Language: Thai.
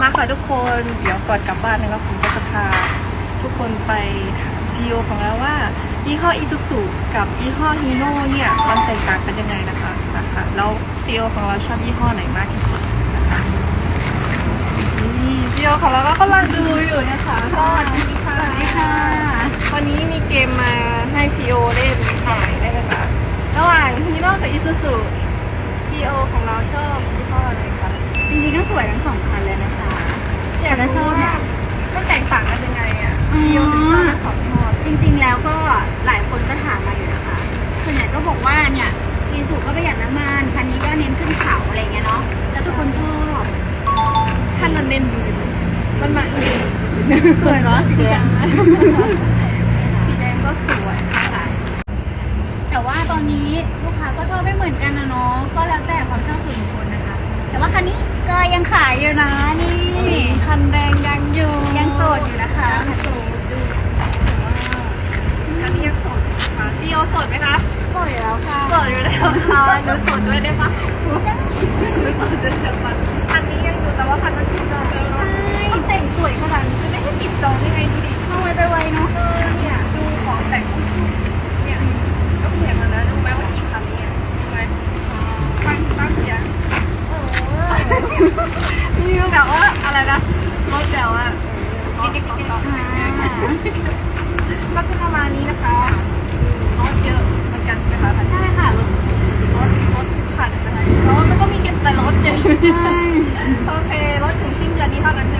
มาค่ะทุกคนเดี๋ยวก่อนกลับบ้านนะคะผมก็จะพาทุกคนไปถามซีอของเราว่ายี่ห้ออิซูซุกับยี่ห้อฮีโน่เนี่ยมันแตกต่างกันยังไงนะคะนะคะแล้วซีอของเราชอบยี่ห้อไหนมากที่สุดนะคะนี่ซีอของเราก็กำลังดูอยู่นะคะสวัสดีค่ะสวัสดีค่ะ วันนี้มีเกมมาให้ซีโอเล่นถ่ายได้ไหมคะระหว่างฮีโน่กับอิซูซุซีโอของเราชอบยี่ห้ออะไรคะจริงๆก็สวยทั้งสองคัน อะอืมชีโอถึงชอบทั้งสองทอดจริงๆแล้วก็หลายคนก็ถามมาอยู่นะคะส่วนใหญ่ก็บอกว่าเนี่ยอีสุก็ประหยัดน้ำมันคันนี้ก็เน้นขึ้นเขาอะไรเงี้ยเนาะแล้วทุกคนชอบท่านนั้นเน้นดีมันมาสวยเนาะสีแดงสีแดงก็สวยค่ะแต่ว่าตอนนี้ลูกค้าก็ชอบไม่เหมือนกันนะเนาะก็แล้วแต่ความชอบส่วนบุคคลนะคะ แต่ว่าคันนี้ก็ยังขายอยู่นะนี่ คันแดงยังอยู่ ยังโสดอยู่นะคะยังโสดดู คันนี้ยังโสดค่ะซีโอโสดไหมคะ โสด อยู่แล้วค่ะโสดอยู่แล้วค่ะหนูโสดด้วยได้ปะหนูโสดด้วยได้ปะคันนี้ยังอยู่แต่ว่าคันนั้นติดจองแล้วใช่เขาแต่งสวยขนาดนี้ไม่ให้ติดจองได้ไงดูดิเข้าไว้ไปไวเนาะเออเนี่ยดูของแต่งเนี่ยก็เห็นแล้วนะรู้ไหมว่ากี่คันเนี่ยรู้ไหมฟังฟังเสียงนี่แบบว่าอะไรนะรถแบบว่าก็จะประมาณนี้นะคะรถเยอะเหมือนกันใช่ไหมคะ ใช่ค่ะรถ รถรถทุกคันนะคะรถมันก็มีเก็บแต่รถเยอะ ใช่ โอเครถถึงสิ้นเดือนนี้เท่านั้นใช่ไหมคะ